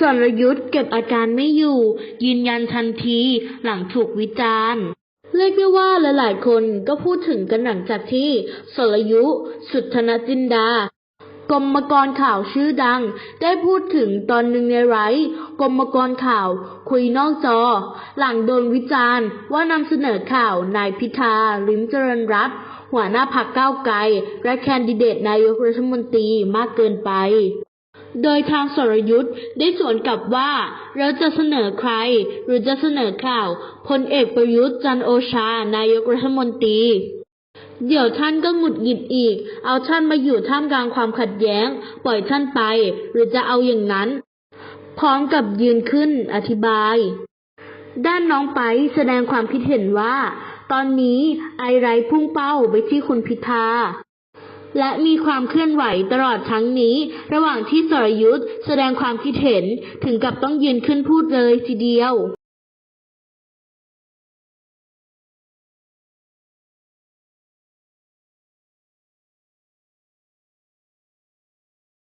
สรยุทธ์เก็บอาการไม่อยู่ ยืนยันทันทีหลังถูกวิจารณ์เรียกได้ว่าหลายๆคนก็พูดถึงกันหลังจากที่สรยุสุทธนจินดากรมกรข่าวชื่อดัง ได้พูดถึงตอนหนึ่งในไร้กรมกรข่าวคุยนอกจอ หลังโดนวิจารณ์ว่านำเสนอข่าวนายพิธาลิมเจริญรัตหัวหน้าพักก้าวไกล และแคนดิเดตนายกรัฐมนตรีมากเกินไป โดยทางสรยุทธ์ได้สวนกลับว่า เราจะเสนอใคร หรือจะเสนอข่าวพลเอกประยุทธ์จันโอชา นายกรัฐมนตรี เดี๋ยวท่านก็หงุดหงิดอีก เอาท่านมาอยู่ท่ามกลางความขัดแย้ง ปล่อยท่านไป หรือจะเอาอย่างนั้น พร้อมกับยืนขึ้นอธิบาย ด้านน้องไปแสดงความคิดเห็นว่า ตอนนี้ไอไรพุ่งเป้าไปที่คุณพิธา และมีความเคลื่อนไหวตลอดทั้งนี้ ระหว่างที่สรยุทธ์แสดงความคิดเห็นถึงกับต้องยืนขึ้นพูดเลยทีเดียว